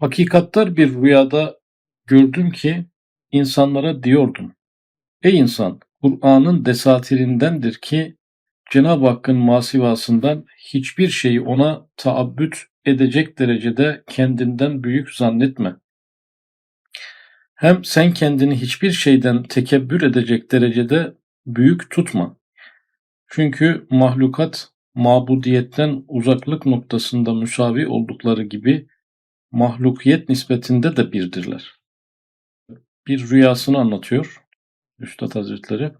Hakikatler bir rüyada gördüm ki insanlara diyordum. Ey insan! Kur'an'ın desatirindendir ki Cenab-ı Hakk'ın masivasından hiçbir şeyi ona taabbüt edecek derecede kendinden büyük zannetme. Hem sen kendini hiçbir şeyden tekebbür edecek derecede büyük tutma. Çünkü mahlukat mabudiyetten uzaklık noktasında müsavi oldukları gibi mahlukiyet nispetinde de birdirler. Bir rüyasını anlatıyor Üstad Hazretleri.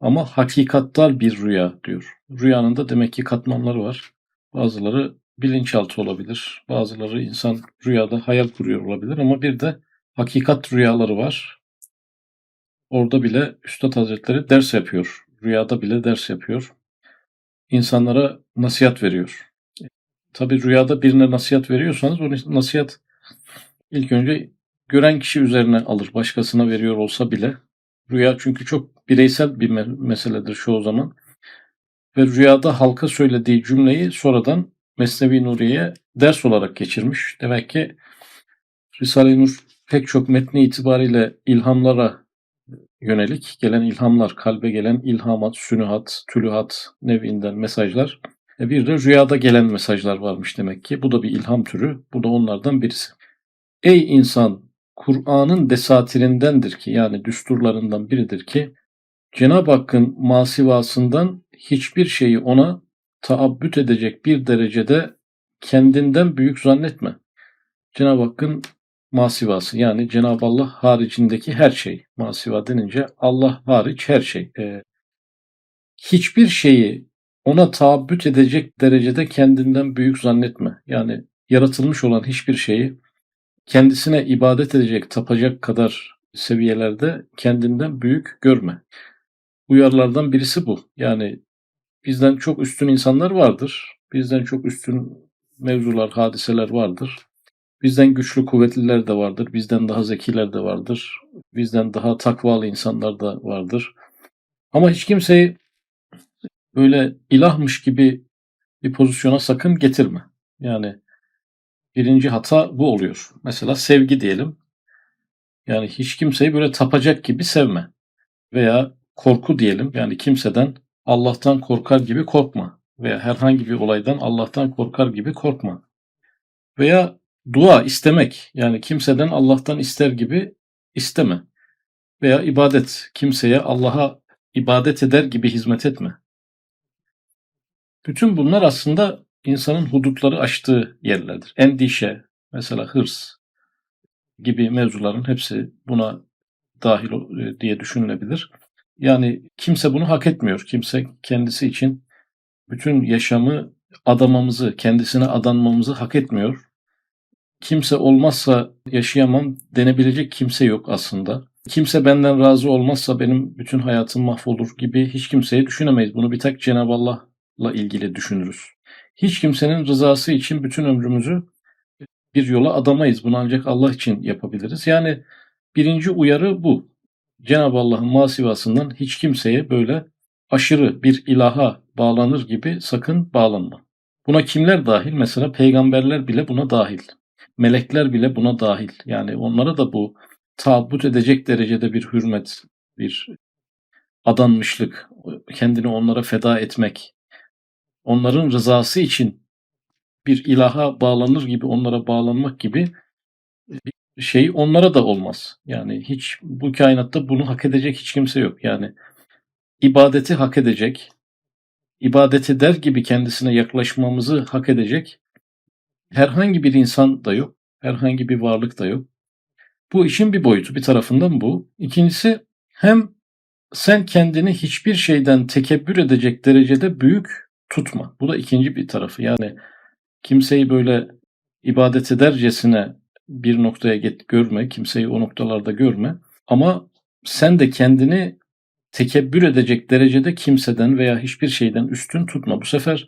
Ama hakikattar bir rüya diyor. Rüyanın da demek ki katmanları var. Bazıları bilinçaltı olabilir. Bazıları insan rüyada hayal kuruyor olabilir ama bir de hakikat rüyaları var. Orada bile Üstad Hazretleri ders yapıyor. Rüyada bile ders yapıyor. İnsanlara nasihat veriyor. Tabi rüyada birine nasihat veriyorsanız o nasihat ilk önce gören kişi üzerine alır. Başkasına veriyor olsa bile. Rüya çünkü çok bireysel bir meseledir çoğu zaman. Ve rüyada halka söylediği cümleyi sonradan Mesnevi Nuriye'ye ders olarak geçirmiş. Demek ki Risale-i Nur pek çok metni itibariyle ilhamlara yönelik gelen ilhamlar, kalbe gelen ilhamat, sünuhat, tülühat nevinden mesajlar. E bir de rüyada gelen mesajlar varmış demek ki. Bu da bir ilham türü. Bu da onlardan birisi. Ey insan! Kur'an'ın desatirindendir ki yani düsturlarından biridir ki Cenab-ı Hakk'ın masivasından hiçbir şeyi ona taabbüt edecek bir derecede kendinden büyük zannetme. Cenab-ı Hakk'ın masivası yani Cenab-ı Allah haricindeki her şey. Masiva denince Allah hariç her şey. Ee, hiçbir şeyi ona taabbüt edecek derecede kendinden büyük zannetme. Yani yaratılmış olan hiçbir şeyi kendisine ibadet edecek, tapacak kadar seviyelerde kendinden büyük görme. Uyarlardan birisi bu. Yani bizden çok üstün insanlar vardır. Bizden çok üstün mevzular, hadiseler vardır. Bizden güçlü, kuvvetliler de vardır. Bizden daha zekiler de vardır. Bizden daha takvalı insanlar da vardır. Ama hiç kimseyi böyle ilahmış gibi bir pozisyona sakın getirme. Yani birinci hata bu oluyor. Mesela sevgi diyelim. Yani hiç kimseyi böyle tapacak gibi sevme. Veya korku diyelim. Yani kimseden Allah'tan korkar gibi korkma. Veya herhangi bir olaydan Allah'tan korkar gibi korkma. Veya dua istemek. Yani kimseden Allah'tan ister gibi isteme. Veya ibadet. Kimseye Allah'a ibadet eder gibi hizmet etme. Bütün bunlar aslında insanın hudutları aştığı yerlerdir. Endişe, mesela hırs gibi mevzuların hepsi buna dahil e, diye düşünülebilir. Yani kimse bunu hak etmiyor. Kimse kendisi için bütün yaşamı adamamızı, kendisine adanmamızı hak etmiyor. Kimse olmazsa yaşayamam denebilecek kimse yok aslında. Kimse benden razı olmazsa benim bütün hayatım mahvolur gibi hiç kimseyi düşünemeyiz. Bunu bir tek Cenab-ı Allah'la ilgili düşünürüz. Hiç kimsenin rızası için bütün ömrümüzü bir yola adamayız. Bunu ancak Allah için yapabiliriz. Yani birinci uyarı bu. Cenab-ı Allah'ın masivasından hiç kimseye böyle aşırı bir ilaha bağlanır gibi sakın bağlanma. Buna kimler dahil? Mesela peygamberler bile buna dahil. Melekler bile buna dahil. Yani onlara da bu taabbut edecek derecede bir hürmet, bir adanmışlık, kendini onlara feda etmek, onların rızası için bir ilaha bağlanır gibi onlara bağlanmak gibi bir şey onlara da olmaz. Yani hiç bu kainatta bunu hak edecek hiç kimse yok. Yani ibadeti hak edecek, ibadet eder gibi kendisine yaklaşmamızı hak edecek herhangi bir insan da yok, herhangi bir varlık da yok. Bu işin bir boyutu, bir tarafından bu. İkincisi hem sen kendini hiçbir şeyden tekebbür edecek derecede büyük tutma. Bu da ikinci bir tarafı. Yani kimseyi böyle ibadet edercesine bir noktaya get görme, kimseyi o noktalarda görme. Ama sen de kendini tekebbür edecek derecede kimseden veya hiçbir şeyden üstün tutma. Bu sefer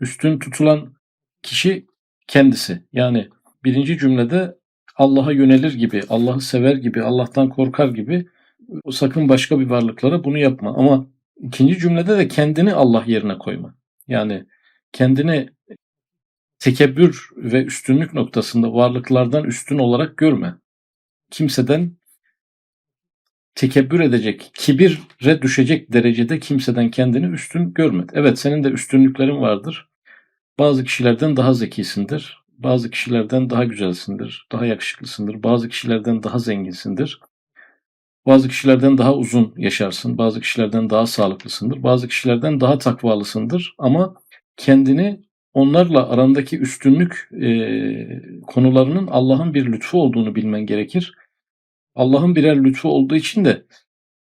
üstün tutulan kişi kendisi. Yani birinci cümlede Allah'a yönelir gibi, Allah'ı sever gibi, Allah'tan korkar gibi sakın başka bir varlıklara bunu yapma. Ama ikinci cümlede de kendini Allah yerine koyma. Yani kendini tekebbür ve üstünlük noktasında varlıklardan üstün olarak görme. Kimseden tekebbür edecek, kibire düşecek derecede kimseden kendini üstün görme. Evet senin de üstünlüklerin vardır. Bazı kişilerden daha zekisindir. Bazı kişilerden daha güzelsindir, daha yakışıklısındır. Bazı kişilerden daha zenginsindir. Bazı kişilerden daha uzun yaşarsın, bazı kişilerden daha sağlıklısındır, bazı kişilerden daha takvalısındır ama kendini onlarla arandaki üstünlük e, konularının Allah'ın bir lütfu olduğunu bilmen gerekir. Allah'ın birer lütfu olduğu için de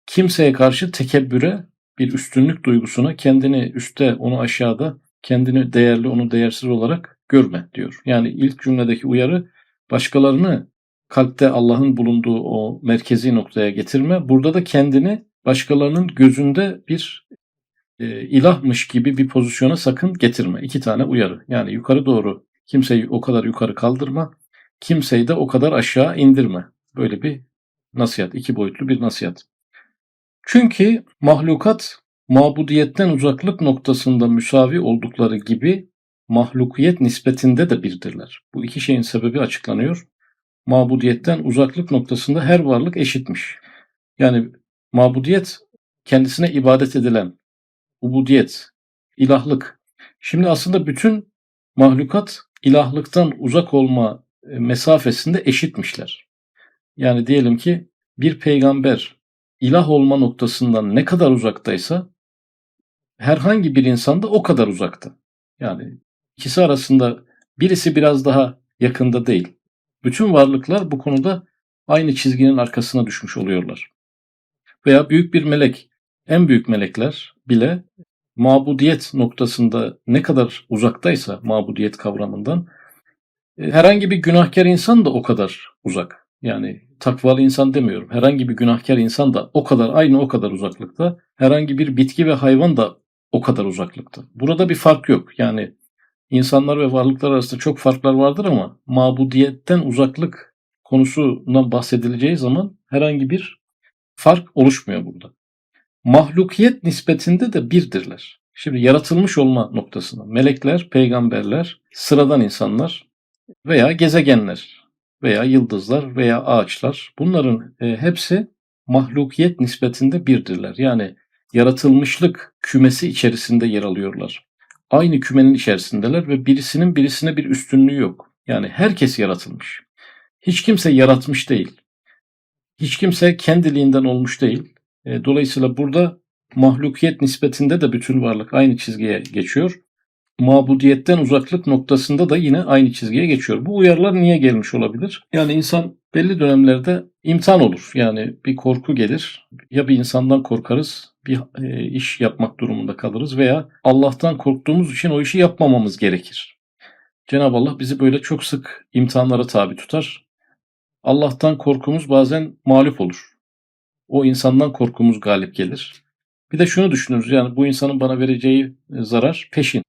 kimseye karşı tekebbüre, bir üstünlük duygusuna, kendini üstte, onu aşağıda, kendini değerli, onu değersiz olarak görme diyor. Yani ilk cümledeki uyarı başkalarını kalpte Allah'ın bulunduğu o merkezi noktaya getirme. Burada da kendini başkalarının gözünde bir e, ilahmış gibi bir pozisyona sakın getirme. İki tane uyarı. Yani yukarı doğru kimseyi o kadar yukarı kaldırma, kimseyi de o kadar aşağı indirme. Böyle bir nasihat, iki boyutlu bir nasihat. Çünkü mahlukat mabudiyetten uzaklık noktasında müsavi oldukları gibi mahlukiyet nispetinde de birdirler. Bu iki şeyin sebebi açıklanıyor. Mabudiyetten uzaklık noktasında her varlık eşitmiş. Yani mabudiyet kendisine ibadet edilen, ubudiyet, ilahlık. Şimdi aslında bütün mahlukat ilahlıktan uzak olma e, mesafesinde eşitmişler. Yani diyelim ki bir peygamber ilah olma noktasından ne kadar uzaktaysa herhangi bir insan da o kadar uzakta. Yani ikisi arasında birisi biraz daha yakında değil. Bütün varlıklar bu konuda aynı çizginin arkasına düşmüş oluyorlar. Veya büyük bir melek, en büyük melekler bile mabudiyet noktasında ne kadar uzaktaysa mabudiyet kavramından e, herhangi bir günahkar insan da o kadar uzak. Yani takvalı insan demiyorum. Herhangi bir günahkar insan da o kadar aynı o kadar uzaklıkta. Herhangi bir bitki ve hayvan da o kadar uzaklıkta. Burada bir fark yok. Yani insanlar ve varlıklar arasında çok farklar vardır ama mabudiyetten uzaklık konusundan bahsedileceği zaman herhangi bir fark oluşmuyor burada. Mahlukiyet nispetinde de birdirler. Şimdi yaratılmış olma noktasında melekler, peygamberler, sıradan insanlar veya gezegenler veya yıldızlar veya ağaçlar bunların e, hepsi mahlukiyet nispetinde birdirler. Yani yaratılmışlık kümesi içerisinde yer alıyorlar. Aynı kümenin içerisindeler ve birisinin birisine bir üstünlüğü yok. Yani herkes yaratılmış. Hiç kimse yaratmış değil. Hiç kimse kendiliğinden olmuş değil. E, dolayısıyla burada mahlukiyet nispetinde de bütün varlık aynı çizgiye geçiyor. Mabudiyetten uzaklık noktasında da yine aynı çizgiye geçiyor. Bu uyarılar niye gelmiş olabilir? Yani insan belli dönemlerde imtihan olur. Yani bir korku gelir. Ya bir insandan korkarız, bir e, iş yapmak durumunda kalırız veya Allah'tan korktuğumuz için o işi yapmamamız gerekir. Cenab-ı Allah bizi böyle çok sık imtihanlara tabi tutar. Allah'tan korkumuz bazen mağlup olur. O insandan korkumuz galip gelir. Bir de şunu düşünürüz yani bu insanın bana vereceği zarar peşin.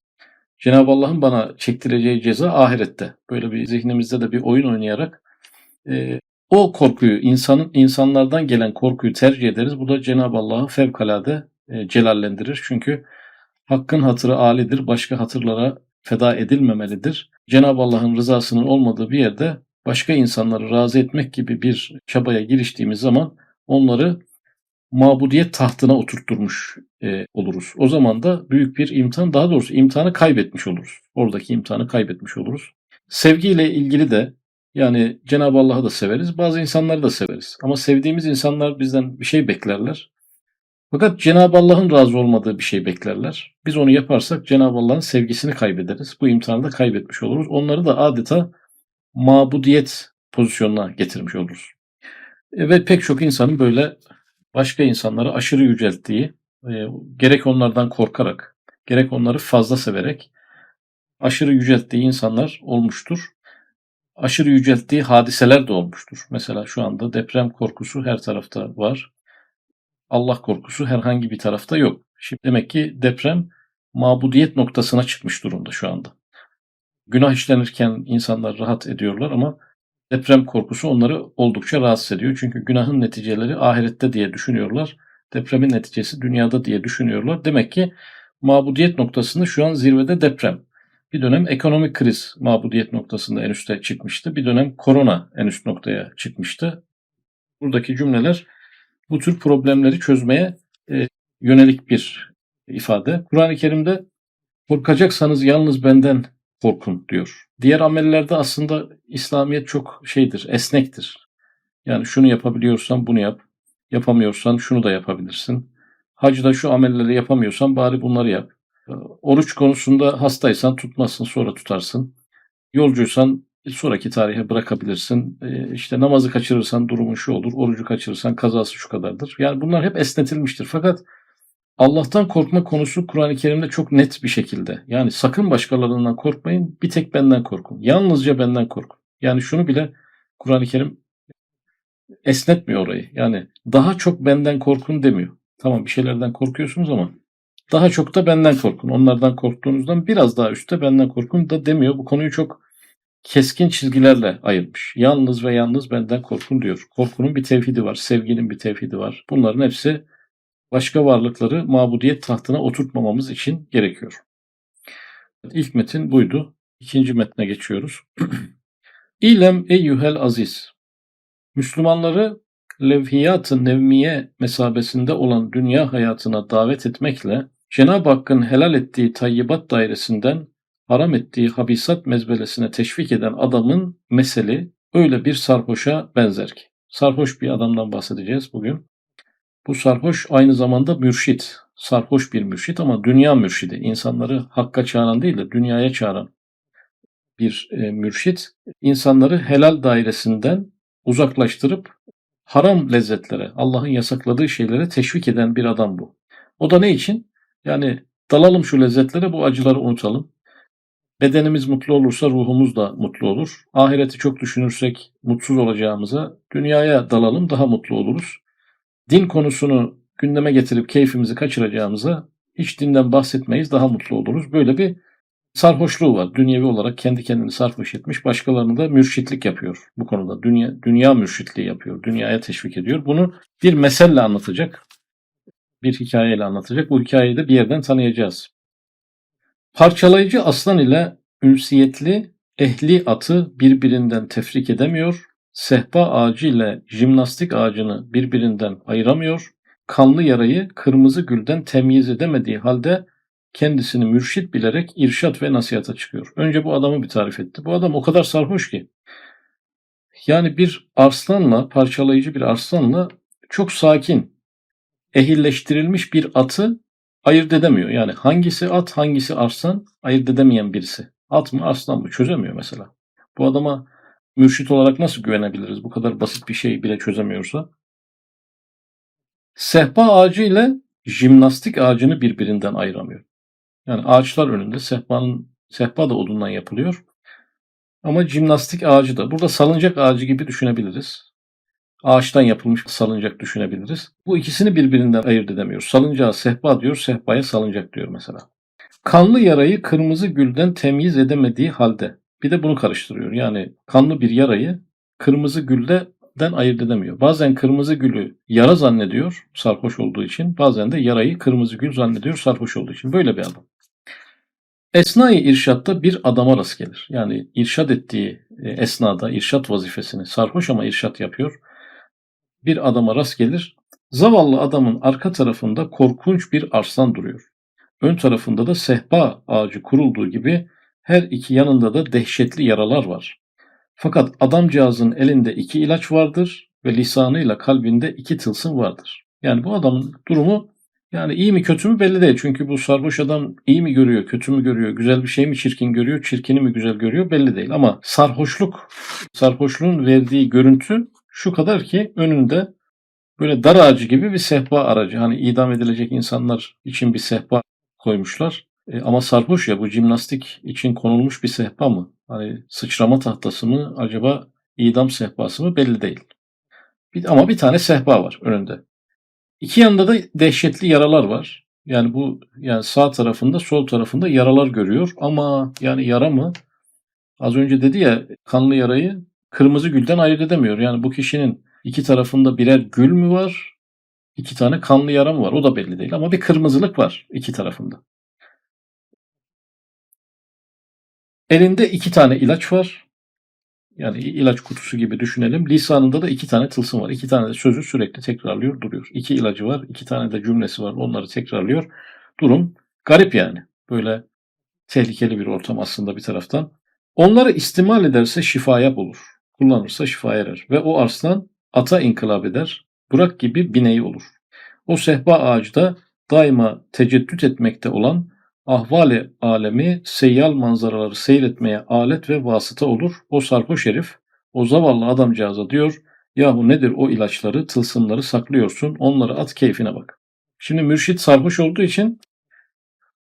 Cenab-ı Allah'ın bana çektireceği ceza ahirette. Böyle bir zihnimizde de bir oyun oynayarak e, o korkuyu, insanın insanlardan gelen korkuyu tercih ederiz. Bu da Cenab-ı Allah'ı fevkalade e, celallendirir. Çünkü hakkın hatırı alidir, başka hatırlara feda edilmemelidir. Cenab-ı Allah'ın rızasının olmadığı bir yerde başka insanları razı etmek gibi bir çabaya giriştiğimiz zaman onları mabudiyet tahtına oturtturmuş e, oluruz. O zaman da büyük bir imtihan, daha doğrusu imtihanı kaybetmiş oluruz. Oradaki imtihanı kaybetmiş oluruz. Sevgiyle ilgili de yani Cenab-ı Allah'ı da severiz, bazı insanları da severiz. Ama sevdiğimiz insanlar bizden bir şey beklerler. Fakat Cenab-ı Allah'ın razı olmadığı bir şey beklerler. Biz onu yaparsak Cenab-ı Allah'ın sevgisini kaybederiz. Bu imtihanı da kaybetmiş oluruz. Onları da adeta mabudiyet pozisyonuna getirmiş oluruz. E, ve pek çok insanın böyle başka insanları aşırı yücelttiği, e, gerek onlardan korkarak, gerek onları fazla severek aşırı yücelttiği insanlar olmuştur. Aşırı yücelttiği hadiseler de olmuştur. Mesela şu anda deprem korkusu her tarafta var. Allah korkusu herhangi bir tarafta yok. Şimdi demek ki deprem mabudiyet noktasına çıkmış durumda şu anda. Günah işlenirken insanlar rahat ediyorlar ama deprem korkusu onları oldukça rahatsız ediyor. Çünkü günahın neticeleri ahirette diye düşünüyorlar. Depremin neticesi dünyada diye düşünüyorlar. Demek ki mabudiyet noktasında şu an zirvede deprem. Bir dönem ekonomik kriz mabudiyet noktasında en üste çıkmıştı. Bir dönem korona en üst noktaya çıkmıştı. Buradaki cümleler bu tür problemleri çözmeye e, yönelik bir ifade. Kur'an-ı Kerim'de korkacaksanız yalnız benden korkun diyor. Diğer amellerde aslında İslamiyet çok şeydir, esnektir. Yani şunu yapabiliyorsan bunu yap. Yapamıyorsan şunu da yapabilirsin. Hacda şu amelleri yapamıyorsan bari bunları yap. Oruç konusunda hastaysan tutmazsın sonra tutarsın. Yolcuysan sonraki tarihe bırakabilirsin. E, işte namazı kaçırırsan durumun şu olur. Orucu kaçırırsan kazası şu kadardır. Yani bunlar hep esnetilmiştir. Fakat Allah'tan korkma konusu Kur'an-ı Kerim'de çok net bir şekilde. Yani sakın başkalarından korkmayın, bir tek benden korkun. Yalnızca benden korkun. Yani şunu bile Kur'an-ı Kerim esnetmiyor orayı. Yani daha çok benden korkun demiyor. Tamam bir şeylerden korkuyorsunuz ama daha çok da benden korkun. Onlardan korktuğunuzdan biraz daha üstte benden korkun da demiyor. Bu konuyu çok keskin çizgilerle ayırmış. Yalnız ve yalnız benden korkun diyor. Korkunun bir tevhidi var, sevginin bir tevhidi var. Bunların hepsi başka varlıkları mabudiyet tahtına oturtmamamız için gerekiyor. İlk metin buydu. İkinci metne geçiyoruz. İlem eyyuhel aziz. Müslümanları levhiyat-ı nevmiye mesabesinde olan dünya hayatına davet etmekle Cenab-ı Hakk'ın helal ettiği tayyibat dairesinden haram ettiği habisat mezbelesine teşvik eden adamın meseli öyle bir sarhoşa benzer ki. Sarhoş bir adamdan bahsedeceğiz bugün. Bu sarhoş aynı zamanda mürşit. Sarhoş bir mürşit ama dünya mürşidi. İnsanları hakka çağıran değil de dünyaya çağıran bir e, mürşit. İnsanları helal dairesinden uzaklaştırıp haram lezzetlere, Allah'ın yasakladığı şeylere teşvik eden bir adam bu. O da ne için? Yani dalalım şu lezzetlere, bu acıları unutalım. Bedenimiz mutlu olursa ruhumuz da mutlu olur. Ahireti çok düşünürsek mutsuz olacağımıza dünyaya dalalım daha mutlu oluruz. Din konusunu gündeme getirip keyfimizi kaçıracağımıza hiç dinden bahsetmeyiz daha mutlu oluruz. Böyle bir sarhoşluğu var. Dünyevi olarak kendi kendini sarhoş etmiş. Başkalarını da mürşitlik yapıyor bu konuda. Dünya, dünya mürşitliği yapıyor. Dünyaya teşvik ediyor. Bunu bir meselle anlatacak. Bir hikayeyle anlatacak. Bu hikayeyi de bir yerden tanıyacağız. Parçalayıcı aslan ile ünsiyetli ehli atı birbirinden tefrik edemiyor. Sehpa ağacı ile jimnastik ağacını birbirinden ayıramıyor. Kanlı yarayı kırmızı gülden temyiz edemediği halde kendisini mürşit bilerek irşat ve nasihata çıkıyor. Önce bu adamı bir tarif etti. Bu adam o kadar sarhoş ki. Yani bir arslanla, parçalayıcı bir arslanla çok sakin, ehilleştirilmiş bir atı ayırt edemiyor. Yani hangisi at, hangisi arslan ayırt edemeyen birisi. At mı, arslan mı çözemiyor mesela. Bu adama mürşit olarak nasıl güvenebiliriz? Bu kadar basit bir şey bile çözemiyorsa. Sehpa ağacı ile jimnastik ağacını birbirinden ayıramıyor. Yani ağaçlar önünde sehpanın sehpa da odundan yapılıyor. Ama jimnastik ağacı da. Burada salıncak ağacı gibi düşünebiliriz. Ağaçtan yapılmış salıncak düşünebiliriz. Bu ikisini birbirinden ayırt edemiyor. Salıncağa sehpa diyor, sehpaya salıncak diyor mesela. Kanlı yarayı kırmızı gülden temyiz edemediği halde. Bir de bunu karıştırıyor. Yani kanlı bir yarayı kırmızı gülden ayırt edemiyor. Bazen kırmızı gülü yara zannediyor sarhoş olduğu için. Bazen de yarayı kırmızı gül zannediyor sarhoş olduğu için. Böyle bir adam. Esnai irşatta bir adama rast gelir. Yani irşat ettiği e, esnada irşat vazifesini sarhoş ama irşat yapıyor. Bir adama rast gelir. Zavallı adamın arka tarafında korkunç bir arslan duruyor. Ön tarafında da sehpa ağacı kurulduğu gibi her iki yanında da dehşetli yaralar var. Fakat adamcağızın elinde iki ilaç vardır ve lisanıyla kalbinde iki tılsım vardır. Yani bu adamın durumu yani iyi mi kötü mü belli değil. Çünkü bu sarhoş adam iyi mi görüyor, kötü mü görüyor, güzel bir şey mi çirkin görüyor, çirkini mi güzel görüyor belli değil. Ama sarhoşluk, sarhoşluğun verdiği görüntü şu kadar ki önünde böyle dar ağacı gibi bir sehpa aracı. Hani idam edilecek insanlar için bir sehpa koymuşlar. E, ama sarhoş ya bu jimnastik için konulmuş bir sehpa mı? Hani sıçrama tahtası mı acaba idam sehpası mı belli değil. Bir, ama bir tane sehpa var önünde. İki yanında da dehşetli yaralar var. Yani bu yani sağ tarafında sol tarafında yaralar görüyor ama yani yara mı? Az önce dedi ya kanlı yarayı kırmızı gülden ayırt edemiyor. Yani bu kişinin iki tarafında birer gül mü var? İki tane kanlı yara mı var? O da belli değil ama bir kırmızılık var iki tarafında. Elinde iki tane ilaç var. Yani ilaç kutusu gibi düşünelim. Lisanında da iki tane tılsım var. İki tane de sözü sürekli tekrarlıyor duruyor. İki ilacı var. iki tane de cümlesi var. Onları tekrarlıyor. Durum garip yani. Böyle tehlikeli bir ortam aslında bir taraftan. Onları istimal ederse şifaya bulur. Kullanırsa şifaya erer. Ve o arslan ata inkılap eder. Burak gibi bineği olur. O sehpa ağacı da daima teceddüt etmekte olan ahvali alemi seyyal manzaraları seyretmeye alet ve vasıta olur. O sarhoş herif o zavallı adamcağıza diyor yahu nedir o ilaçları tılsımları saklıyorsun onları at keyfine bak. Şimdi mürşit sarhoş olduğu için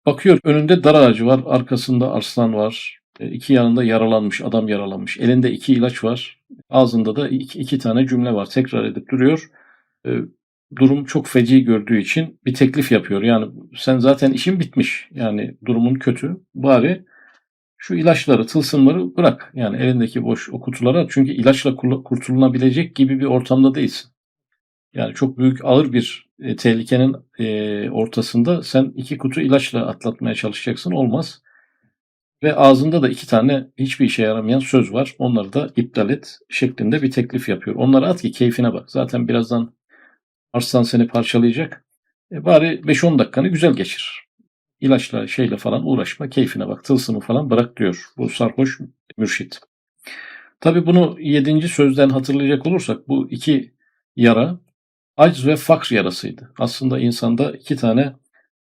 bakıyor önünde dar ağacı var arkasında arslan var e, iki yanında yaralanmış adam yaralanmış elinde iki ilaç var ağzında da iki, iki tane cümle var tekrar edip duruyor. Durum çok feci gördüğü için bir teklif yapıyor. Yani sen zaten işin bitmiş. Yani durumun kötü. Bari şu ilaçları, tılsımları bırak. Yani elindeki boş o kutulara. Çünkü ilaçla kurtulunabilecek gibi bir ortamda değilsin. Yani çok büyük ağır bir e, tehlikenin e, ortasında sen iki kutu ilaçla atlatmaya çalışacaksın. Olmaz. Ve ağzında da iki tane hiçbir işe yaramayan söz var. Onları da iptal et şeklinde bir teklif yapıyor. Onları at ki keyfine bak. Zaten birazdan Arslan seni parçalayacak. E bari 5-10 dakikanı güzel geçir. İlaçla şeyle falan uğraşma, keyfine bak, tılsımı falan bırak diyor bu sarhoş mürşit. Tabi bunu yedinci sözden hatırlayacak olursak bu iki yara acz ve fakr yarasıydı. Aslında insanda iki tane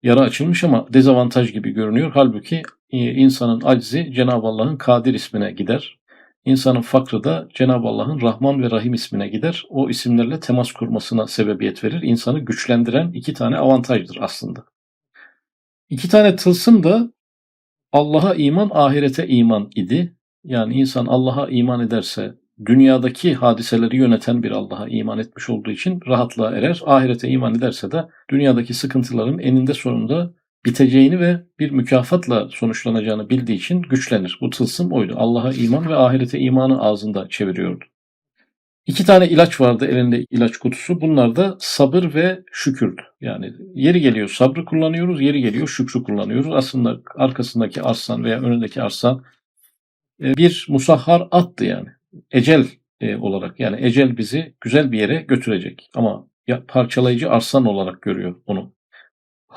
yara açılmış ama dezavantaj gibi görünüyor. Halbuki e, insanın aczi Cenab-ı Allah'ın Kadir ismine gider. İnsanın fakrı da Cenab-ı Allah'ın Rahman ve Rahim ismine gider. O isimlerle temas kurmasına sebebiyet verir. İnsanı güçlendiren iki tane avantajdır aslında. İki tane tılsım da Allah'a iman, ahirete iman idi. Yani insan Allah'a iman ederse dünyadaki hadiseleri yöneten bir Allah'a iman etmiş olduğu için rahatlığa erer. Ahirete iman ederse de dünyadaki sıkıntıların eninde sonunda biteceğini ve bir mükafatla sonuçlanacağını bildiği için güçlenir. Bu tılsım oydu. Allah'a iman ve ahirete imanı ağzında çeviriyordu. İki tane ilaç vardı elinde ilaç kutusu. Bunlar da sabır ve şükürdü. Yani yeri geliyor sabrı kullanıyoruz, yeri geliyor şükrü kullanıyoruz. Aslında arkasındaki arslan veya önündeki arslan e, bir musahhar attı yani. Ecel e, olarak yani ecel bizi güzel bir yere götürecek. Ama parçalayıcı arslan olarak görüyor onu.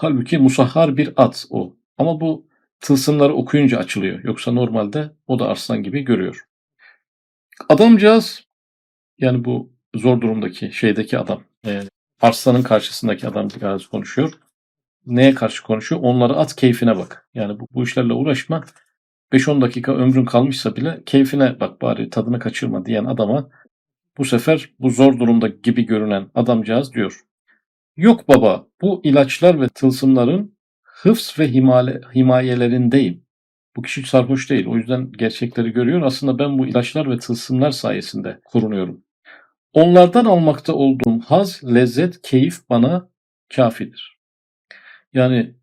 Halbuki musahhar bir at o. Ama bu tılsımları okuyunca açılıyor. Yoksa normalde o da arslan gibi görüyor. Adamcağız yani bu zor durumdaki şeydeki adam e, arslanın karşısındaki adam biraz konuşuyor. Neye karşı konuşuyor? Onları at keyfine bak. Yani bu, bu işlerle uğraşma. 5-10 dakika ömrün kalmışsa bile keyfine bak bari tadını kaçırma diyen adama bu sefer bu zor durumda gibi görünen adamcağız diyor. Yok baba, bu ilaçlar ve tılsımların hıfz ve himale, himayelerindeyim. Bu kişi sarhoş değil. O yüzden gerçekleri görüyor. Aslında ben bu ilaçlar ve tılsımlar sayesinde korunuyorum. Onlardan almakta olduğum haz, lezzet, keyif bana kafidir. Yani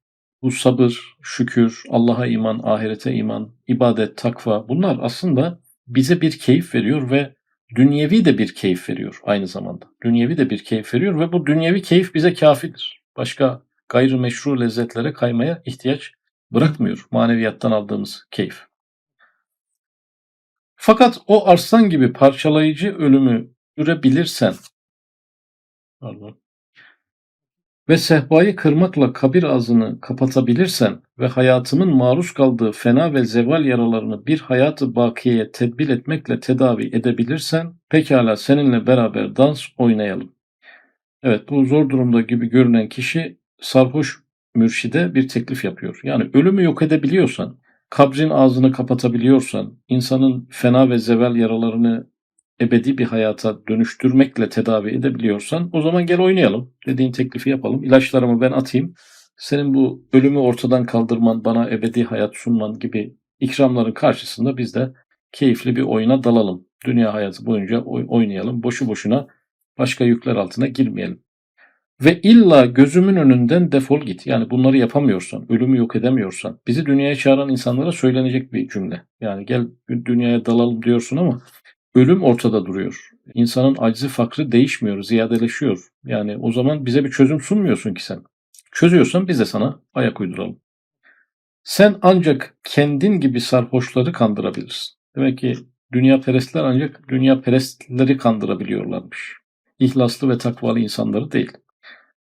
bu sabır, şükür, Allah'a iman, ahirete iman, ibadet, takva bunlar aslında bize bir keyif veriyor ve dünyevi de bir keyif veriyor aynı zamanda. Dünyevi de bir keyif veriyor ve bu dünyevi keyif bize kafidir. Başka gayrimeşru lezzetlere kaymaya ihtiyaç bırakmıyor maneviyattan aldığımız keyif. Fakat o arslan gibi parçalayıcı ölümü görebilirsen pardon, ve sehpayı kırmakla kabir ağzını kapatabilirsen ve hayatımın maruz kaldığı fena ve zeval yaralarını bir hayatı bakiyeye tedbil etmekle tedavi edebilirsen pekala seninle beraber dans oynayalım. Evet bu zor durumda gibi görünen kişi sarhoş mürşide bir teklif yapıyor. Yani ölümü yok edebiliyorsan, kabrin ağzını kapatabiliyorsan, insanın fena ve zeval yaralarını ebedi bir hayata dönüştürmekle tedavi edebiliyorsan o zaman gel oynayalım. Dediğin teklifi yapalım. İlaçlarımı ben atayım. Senin bu ölümü ortadan kaldırman, bana ebedi hayat sunman gibi ikramların karşısında biz de keyifli bir oyuna dalalım. Dünya hayatı boyunca oynayalım. Boşu boşuna başka yükler altına girmeyelim. Ve illa gözümün önünden defol git. Yani bunları yapamıyorsan, ölümü yok edemiyorsan, bizi dünyaya çağıran insanlara söylenecek bir cümle. Yani gel dünyaya dalalım diyorsun ama ölüm ortada duruyor. İnsanın aczi fakrı değişmiyor, ziyadeleşiyor. Yani o zaman bize bir çözüm sunmuyorsun ki sen. Çözüyorsan biz de sana ayak uyduralım. Sen ancak kendin gibi sarhoşları kandırabilirsin. Demek ki dünya perestler ancak dünya perestleri kandırabiliyorlarmış. İhlaslı ve takvalı insanları değil.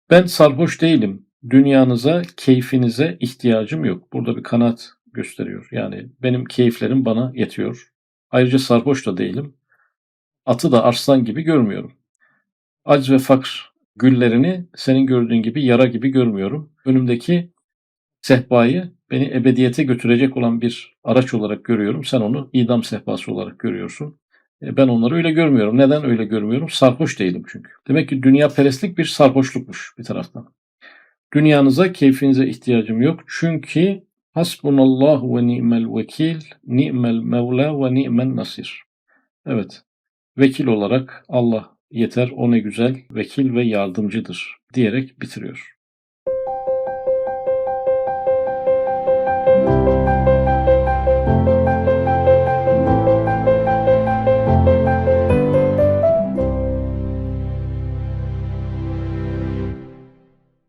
Ben sarhoş değilim. Dünyanıza, keyfinize ihtiyacım yok. Burada bir kanaat gösteriyor. Yani benim keyiflerim bana yetiyor. Ayrıca sarhoş da değilim. Atı da arslan gibi görmüyorum. Ac ve fakr güllerini senin gördüğün gibi yara gibi görmüyorum. Önümdeki sehpayı beni ebediyete götürecek olan bir araç olarak görüyorum. Sen onu idam sehpası olarak görüyorsun. E, Ben onları öyle görmüyorum. Neden öyle görmüyorum? Sarhoş değilim çünkü. Demek ki dünya perestlik bir sarhoşlukmuş bir taraftan. Dünyanıza, keyfinize ihtiyacım yok. Çünkü hasbunallahu ve ni'mel vekil, ni'mel mevla ve ni'men nasir. Evet, vekil olarak Allah yeter, o ne güzel, vekil ve yardımcıdır diyerek bitiriyor.